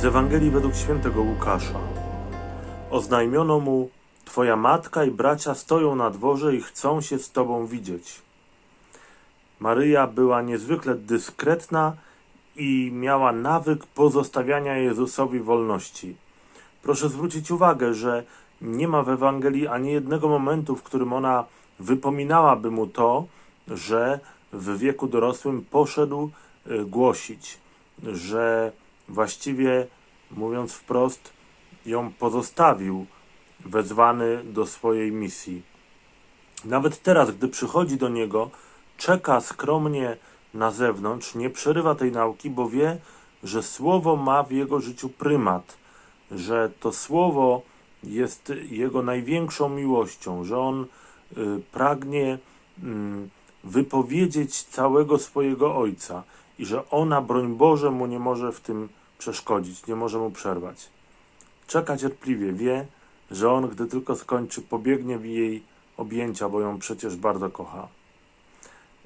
Z Ewangelii według świętego Łukasza. Oznajmiono mu: Twoja matka i bracia stoją na dworze i chcą się z tobą widzieć. Maryja była niezwykle dyskretna i miała nawyk pozostawiania Jezusowi wolności. Proszę zwrócić uwagę, że nie ma w Ewangelii ani jednego momentu, w którym ona wypominałaby mu to, że w wieku dorosłym poszedł y, głosić, że właściwie, mówiąc wprost, ją pozostawił, wezwany do swojej misji. Nawet teraz, gdy przychodzi do niego, czeka skromnie na zewnątrz, nie przerywa tej nauki, bo wie, że słowo ma w jego życiu prymat, że to słowo jest jego największą miłością, że on y, pragnie mm, wypowiedzieć całego swojego ojca i że ona, broń Boże, mu nie może w tym przeszkodzić, nie może mu przerwać. Czeka cierpliwie, wie, że on, gdy tylko skończy, pobiegnie w jej objęcia, bo ją przecież bardzo kocha.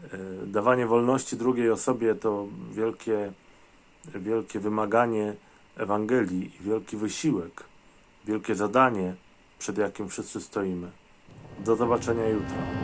E, Dawanie wolności drugiej osobie to wielkie, wielkie wymaganie Ewangelii i wielki wysiłek, wielkie zadanie, przed jakim wszyscy stoimy. Do zobaczenia jutro.